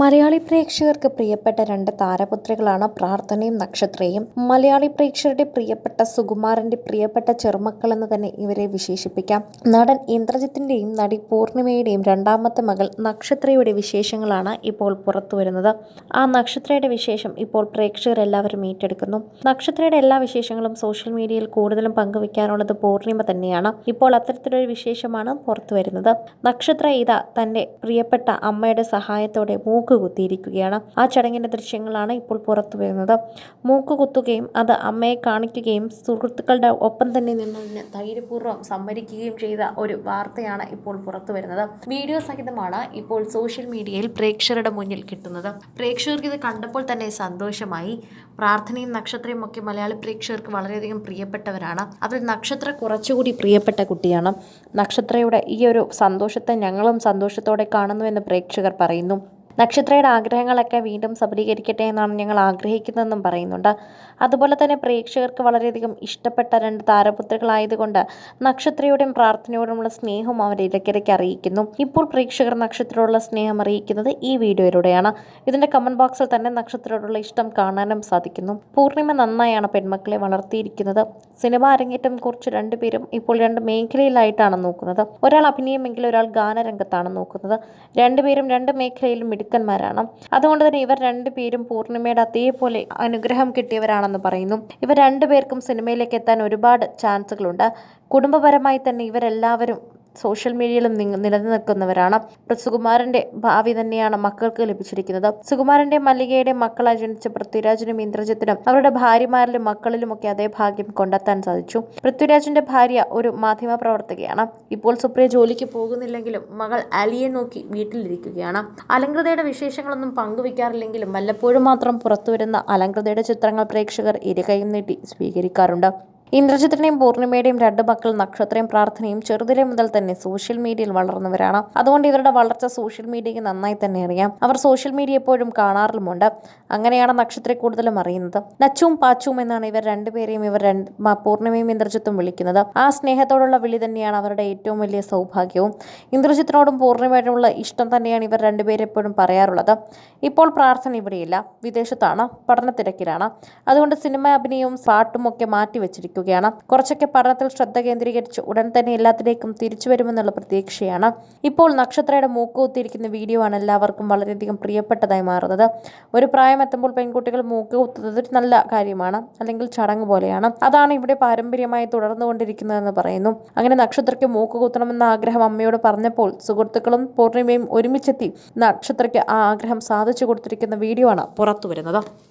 മലയാളി പ്രേക്ഷകർക്ക് പ്രിയപ്പെട്ട രണ്ട് താരപുത്രികളാണ് പ്രാർത്ഥനയും നക്ഷത്രയും. മലയാളി പ്രേക്ഷകരുടെ പ്രിയപ്പെട്ട സുകുമാരന്റെ പ്രിയപ്പെട്ട ചെറുമക്കൾ എന്ന് തന്നെ ഇവരെ വിശേഷിപ്പിക്കാം. നടൻ ഇന്ദ്രജിത്തിന്റെയും നടി പൂർണിമയുടെയും രണ്ടാമത്തെ മകൾ നക്ഷത്രയുടെ വിശേഷങ്ങളാണ് ഇപ്പോൾ പുറത്തു വരുന്നത്. ആ നക്ഷത്രയുടെ വിശേഷം ഇപ്പോൾ പ്രേക്ഷകർ എല്ലാവരും ഏറ്റെടുക്കുന്നു. നക്ഷത്രയുടെ എല്ലാ വിശേഷങ്ങളും സോഷ്യൽ മീഡിയയിൽ കൂടുതലും പങ്കുവെക്കാനുള്ളത് പൂർണിമ തന്നെയാണ്. ഇപ്പോൾ അത്തരത്തിലൊരു വിശേഷമാണ് പുറത്തു വരുന്നത്. നക്ഷത്ര ഇത തന്റെ പ്രിയപ്പെട്ട അമ്മയുടെ സഹായത്തോടെ മൂക്ക് കുത്തിയിരിക്കുകയാണ് ആ ചടങ്ങിന്റെ ദൃശ്യങ്ങളാണ് ഇപ്പോൾ പുറത്തു വരുന്നത്. മൂക്ക് കുത്തുകയും അത് അമ്മയെ കാണിക്കുകയും സുഹൃത്തുക്കളുടെ ഒപ്പം തന്നെ നിന്നതിന് ധൈര്യപൂർവം സംവരിക്കുകയും ചെയ്ത ഒരു വാർത്തയാണ് ഇപ്പോൾ പുറത്തു വരുന്നത്. വീഡിയോ സഹിതമാണ് ഇപ്പോൾ സോഷ്യൽ മീഡിയയിൽ പ്രേക്ഷകരുടെ മുന്നിൽ കിട്ടുന്നത്. പ്രേക്ഷകർക്ക് ഇത് കണ്ടപ്പോൾ തന്നെ സന്തോഷമായി. പ്രാർത്ഥനയും നക്ഷത്രയും ഒക്കെ മലയാളി പ്രേക്ഷകർക്ക് വളരെയധികം പ്രിയപ്പെട്ടവരാണ്. അതിൽ നക്ഷത്ര കുറച്ചുകൂടി പ്രിയപ്പെട്ട കുട്ടിയാണ്. നക്ഷത്രയുടെ ഈ ഒരു സന്തോഷത്തെ ഞങ്ങളും സന്തോഷത്തോടെ കാണുന്നു എന്ന് പ്രേക്ഷകർ പറയുന്നു. നക്ഷത്രയുടെ ആഗ്രഹങ്ങളൊക്കെ വീണ്ടും സബലീകരിക്കട്ടെ എന്നാണ് ഞങ്ങൾ ആഗ്രഹിക്കുന്നതെന്നും പറയുന്നുണ്ട്. അതുപോലെ തന്നെ പ്രേക്ഷകർക്ക് വളരെയധികം ഇഷ്ടപ്പെട്ട രണ്ട് താരപുത്രികളായതുകൊണ്ട് നക്ഷത്രയോടും പ്രാർത്ഥനയോടുമുള്ള സ്നേഹം അവർ ഇടയ്ക്കിടയ്ക്ക് അറിയിക്കുന്നു. ഇപ്പോൾ പ്രേക്ഷകർ നക്ഷത്രയോടുള്ള സ്നേഹം അറിയിക്കുന്നത് ഈ വീഡിയോയിലൂടെയാണ്. ഇതിന്റെ കമന്റ് ബോക്സിൽ തന്നെ നക്ഷത്രയോടുള്ള ഇഷ്ടം കാണാനും സാധിക്കുന്നു. പൂർണിമ നന്നായാണ് പെൺമക്കളെ വളർത്തിയിരിക്കുന്നത്. സിനിമ അരങ്ങേറ്റം കുറിച്ച് രണ്ടുപേരും ഇപ്പോൾ രണ്ട് മേഖലയിലായിട്ടാണ് നോക്കുന്നത്. ഒരാൾ അഭിനയമെങ്കിൽ ഒരാൾ ഗാനരംഗത്താണ് നോക്കുന്നത്. രണ്ടുപേരും രണ്ട് മേഖലയിലും മിടുക്കന്മാരാണ്. അതുകൊണ്ട് തന്നെ ഇവർ രണ്ടുപേരും പൂർണിമയുടെ അതേപോലെ അനുഗ്രഹം കിട്ടിയവരാണെന്ന് പറയുന്നു. ഇവർ രണ്ടുപേർക്കും സിനിമയിലേക്ക് എത്താൻ ഒരുപാട് ചാൻസുകളുണ്ട്. കുടുംബപരമായി തന്നെ ഇവരെല്ലാവരും സോഷ്യൽ മീഡിയയിലും നിലനിൽക്കുന്നവരാണ്. സുകുമാരന്റെ ഭാവി തന്നെയാണ് മക്കൾക്ക് ലഭിച്ചിരിക്കുന്നത്. സുകുമാരന്റെ മല്ലികയുടെ മക്കളായി ജനിച്ച പൃഥ്വിരാജിനും ഇന്ദ്രജിത്തിനും അവരുടെ ഭാര്യമാരിലും മക്കളിലുമൊക്കെ അതേ ഭാഗ്യം കൊണ്ടെത്താൻ സാധിച്ചു. പൃഥ്വിരാജിന്റെ ഭാര്യ ഒരു മാധ്യമ പ്രവർത്തകയാണ്. ഇപ്പോൾ സുപ്രിയ ജോലിക്ക് പോകുന്നില്ലെങ്കിലും മകൾ അലിയെ നോക്കി വീട്ടിലിരിക്കുകയാണ്. അലങ്കൃതയുടെ വിശേഷങ്ങളൊന്നും പങ്കുവെക്കാറില്ലെങ്കിലും വല്ലപ്പോഴും മാത്രം പുറത്തുവരുന്ന അലങ്കൃതയുടെ ചിത്രങ്ങൾ പ്രേക്ഷകർ ഇരുകൈയും നീട്ടി സ്വീകരിക്കാറുണ്ട്. ഇന്ദ്രജിത്തിന്റെയും പൂർണിമയുടെയും രണ്ട് മക്കൾ നക്ഷത്രയും പ്രാർത്ഥനയും ചെറുതിലെ മുതൽ തന്നെ സോഷ്യൽ മീഡിയയിൽ വളർന്നവരാണ്. അതുകൊണ്ട് ഇവരുടെ വളർച്ച സോഷ്യൽ മീഡിയയ്ക്ക് നന്നായി തന്നെ അറിയാം. അവർ സോഷ്യൽ മീഡിയ എപ്പോഴും കാണാറുമുണ്ട് അങ്ങനെയാണ് നക്ഷത്രയെ കൂടുതലും അറിയുന്നത്. നച്ചും പാച്ചും എന്നാണ് ഇവർ രണ്ടുപേരെയും ഇവർ രണ്ട് പൂർണിമയും ഇന്ദ്രജിത്തും വിളിക്കുന്നത്. ആ സ്നേഹത്തോടുള്ള വിളി തന്നെയാണ് അവരുടെ ഏറ്റവും വലിയ സൗഭാഗ്യവും. ഇന്ദ്രജിത്തിനോടും പൂർണിമയോടുമുള്ള ഇഷ്ടം തന്നെയാണ് ഇവർ രണ്ടുപേരും എപ്പോഴും പറയാറുള്ളത്. ഇപ്പോൾ പ്രാർത്ഥന ഇവിടെയില്ല. വിദേശത്താണ്. പഠനത്തിരക്കിലാണ്. അതുകൊണ്ട് സിനിമ അഭിനയവും പാട്ടും ഒക്കെ മാറ്റിവെച്ചിരിക്കുകയാണ് കുറച്ചൊക്കെ പഠനത്തിൽ ശ്രദ്ധ കേന്ദ്രീകരിച്ച് ഉടൻ തന്നെ എല്ലാത്തിലേക്കും തിരിച്ചു വരുമെന്നുള്ള പ്രതീക്ഷയാണ്. ഇപ്പോൾ നക്ഷത്രയുടെ മൂക്ക് കുത്തിയിരിക്കുന്ന വീഡിയോ ആണ് എല്ലാവർക്കും വളരെയധികം പ്രിയപ്പെട്ടതായി മാറുന്നത്. ഒരു പ്രായം എത്തുമ്പോൾ പെൺകുട്ടികൾ മൂക്ക് കുത്തുന്നത് ഒരു നല്ല കാര്യമാണ്. അല്ലെങ്കിൽ ചടങ്ങ് പോലെയാണ്. അതാണ് ഇവിടെ പാരമ്പര്യമായി തുടർന്നുകൊണ്ടിരിക്കുന്നതെന്ന് പറയുന്നു. അങ്ങനെ നക്ഷത്രയ്ക്ക് മൂക്ക് കുത്തണമെന്ന ആഗ്രഹം അമ്മയോട് പറഞ്ഞപ്പോൾ സുഹൃത്തുക്കളും പൂർണിമയും ഒരുമിച്ചെത്തി നക്ഷത്രയ്ക്ക് ആ ആഗ്രഹം സാധിച്ചു കൊടുത്തിരിക്കുന്ന വീഡിയോ ആണ് പുറത്തു വരുന്നത്